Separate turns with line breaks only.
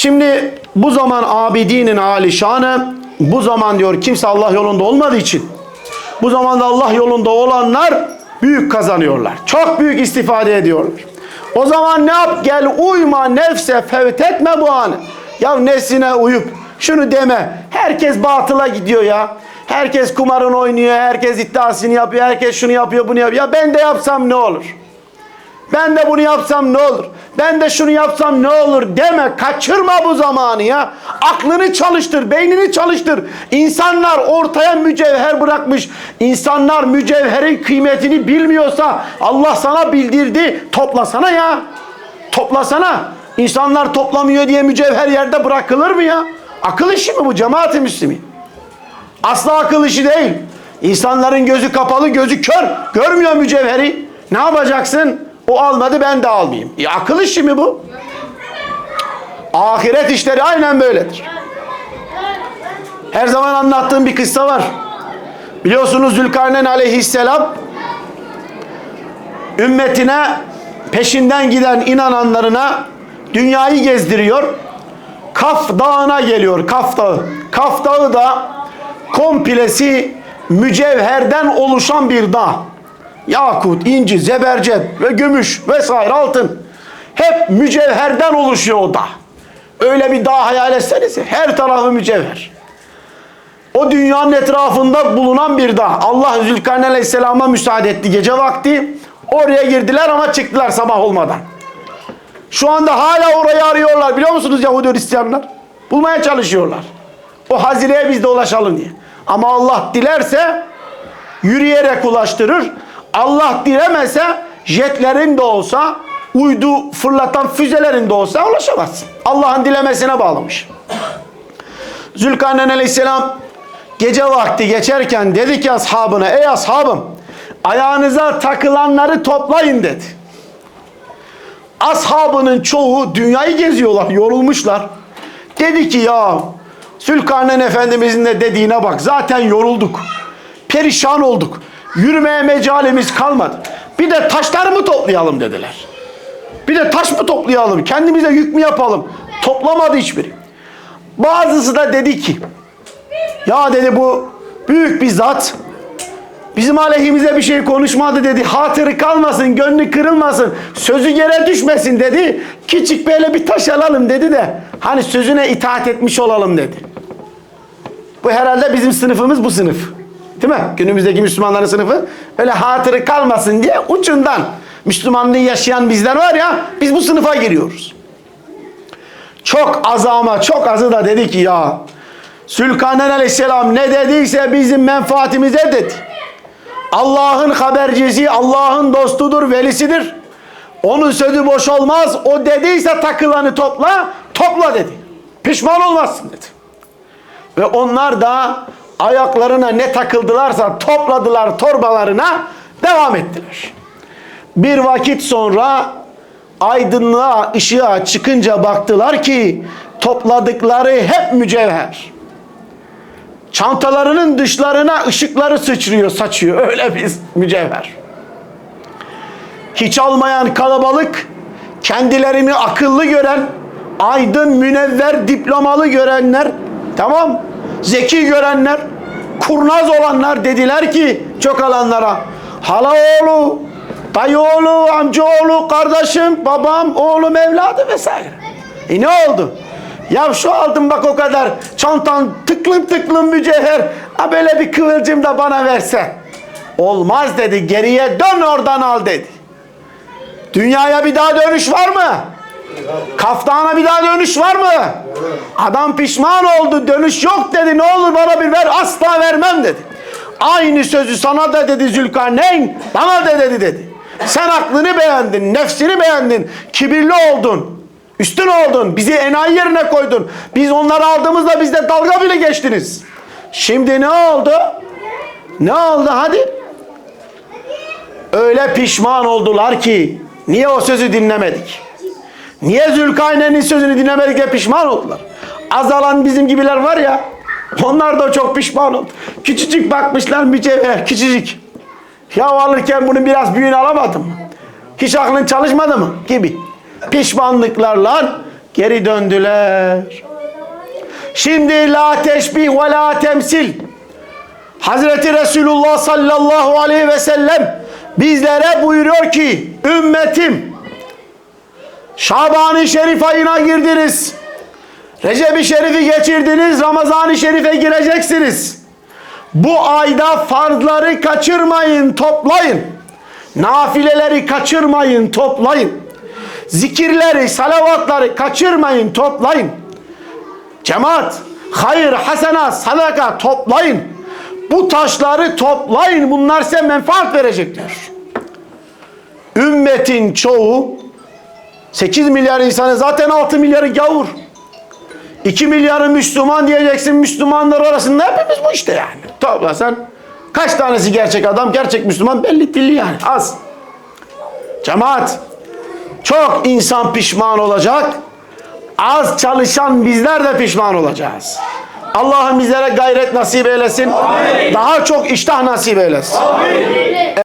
Şimdi bu zaman abidinin alişanı bu zaman diyor kimse Allah yolunda olmadığı için bu zamanda Allah yolunda olanlar büyük kazanıyorlar. Çok büyük istifade ediyorlar. O zaman ne yap? Gel uyma nefse fevt etme bu anı. Ya nefsine uyup şunu deme. Herkes batıla gidiyor ya. Herkes kumarın oynuyor, herkes iddiasını yapıyor, herkes şunu yapıyor, bunu yapıyor. Ya ben de yapsam ne olur? Ben de bunu yapsam ne olur? Ben de şunu yapsam ne olur deme. Kaçırma bu zamanı ya. Aklını çalıştır, beynini çalıştır. İnsanlar ortaya mücevher bırakmış. İnsanlar mücevherin kıymetini bilmiyorsa Allah sana bildirdi. Toplasana ya. Toplasana. İnsanlar toplamıyor diye mücevher yerde bırakılır mı ya? Akıl işi mi bu cemaat-i? Asla akıl işi değil. İnsanların gözü kapalı, gözü kör. Görmüyor mücevheri. Ne yapacaksın? O almadı ben de almayayım. E, akıl işi mi bu? Ahiret işleri aynen böyledir. Her zaman anlattığım bir kıssa var. Biliyorsunuz Zülkarneyn aleyhisselam ümmetine peşinden giden inananlarına dünyayı gezdiriyor. Kaf Dağı'na geliyor. Kaf Dağı. Kaf Dağı da komplesi mücevherden oluşan bir dağ. Yakut, inci, zebercet ve gümüş vesaire altın. Hep mücevherden oluşuyor o dağ. Öyle bir dağ hayal etsenize. Her tarafı mücevher. O dünyanın etrafında bulunan bir dağ. Allah Zülkarneyn Aleyhisselam'a müsaade etti gece vakti. Oraya girdiler ama çıktılar sabah olmadan. Şu anda hala orayı arıyorlar biliyor musunuz Yahudi Hristiyanlar? Bulmaya çalışıyorlar. O hazineye biz de ulaşalım diye. Ama Allah dilerse yürüyerek ulaştırır. Allah dilemese jetlerin de olsa uydu fırlatan füzelerin de olsa ulaşamazsın. Allah'ın dilemesine bağlamış. Zülkarneyn Aleyhisselam gece vakti geçerken dedi ki ashabına ey ashabım ayağınıza takılanları toplayın dedi. Ashabının çoğu dünyayı geziyorlar, yorulmuşlar. Dedi ki ya Zülkarneyn Efendimizin de dediğine bak zaten yorulduk. Perişan olduk. Yürümeye mecalimiz kalmadı. Bir de taşlar mı toplayalım dediler. Bir de taş mı toplayalım? Kendimize yük mü yapalım? Toplamadı hiçbiri. Bazısı da dedi ki ya dedi bu büyük bir zat bizim aleyhimize bir şey konuşmadı dedi. Hatırı kalmasın, gönlü kırılmasın, sözü yere düşmesin dedi. Küçük böyle bir taş alalım dedi de hani sözüne itaat etmiş olalım dedi. Bu herhalde bizim sınıfımız bu sınıf. Değil mi? Günümüzdeki Müslümanların sınıfı. Öyle hatırı kalmasın diye ucundan Müslümanlığı yaşayan bizler var ya biz bu sınıfa giriyoruz. Çok azı ama çok azı da dedi ki ya Sülkarneyn Aleyhisselam ne dediyse bizim menfaatimize dedi. Allah'ın habercisi, Allah'ın dostudur, velisidir. Onun sözü boş olmaz. O dediyse takılanı topla, topla dedi. Pişman olmazsın dedi. Ve onlar da ayaklarına ne takıldılarsa topladılar torbalarına devam ettiler. Bir vakit sonra aydınlığa, ışığa çıkınca baktılar ki topladıkları hep mücevher. Çantalarının dışlarına ışıkları sıçrıyor, saçıyor. Öyle bir mücevher. Hiç almayan kalabalık, kendilerini akıllı gören, aydın, münevver, diplomalı görenler, tamam, zeki görenler, kurnaz olanlar dediler ki çok alanlara, hala oğlu, dayı oğlu, amca oğlu, kardeşim, babam, oğlum, evladı vesaire. E ne oldu? Ya şu aldım bak o kadar çantan tıklım tıklım mücevher. Ha böyle bir kıvılcım da bana verse. Olmaz dedi geriye dön oradan al dedi. Dünyaya bir daha dönüş var mı? Kaftana bir daha dönüş var mı? Adam pişman oldu dönüş yok dedi ne olur bana bir ver asla vermem dedi. Aynı sözü sana da dedi Zülkarneyn bana da dedi dedi. Sen aklını beğendin, nefsini beğendin, kibirli oldun. Üstün oldun. Bizi enayi yerine koydun. Biz onları aldığımızda bizde dalga bile geçtiniz. Şimdi ne oldu? Ne oldu hadi? Öyle pişman oldular ki niye o sözü dinlemedik? Niye Zülkarneyn'in sözünü dinlemedik pişman oldular? Azalan bizim gibiler var ya onlar da çok pişman oldu. Küçücük bakmışlar mücevher küçücük. Ya alırken bunu biraz büyüğünü alamadım mı? Hiç aklın çalışmadı mı? Gibi pişmanlıklarla Geri döndüler. Şimdi la teşbih ve la temsil. Hazreti Resulullah sallallahu aleyhi ve sellem bizlere buyuruyor ki ümmetim Şaban-ı Şerif ayına girdiniz. Recep-i Şerif'i geçirdiniz. Ramazan-ı Şerif'e gireceksiniz. Bu ayda farzları kaçırmayın, toplayın. Nafileleri kaçırmayın, toplayın. Zikirleri, salavatları kaçırmayın, toplayın. Cemaat, hayır, hasena, sadaka toplayın. Bu taşları toplayın. Bunlar size menfaat verecek diyor. Ümmetin çoğu 8 milyar insanı zaten 6 milyarı gavur. 2 milyarı Müslüman diyeceksin. Müslümanlar arasında hepimiz bu işte yani. Toplasan kaç tanesi gerçek adam, gerçek Müslüman belli değil yani. Az. Cemaat. Çok insan pişman olacak. Az çalışan bizler de pişman olacağız. Allah'ım bizlere gayret nasip eylesin. Daha çok iştah nasip eylesin.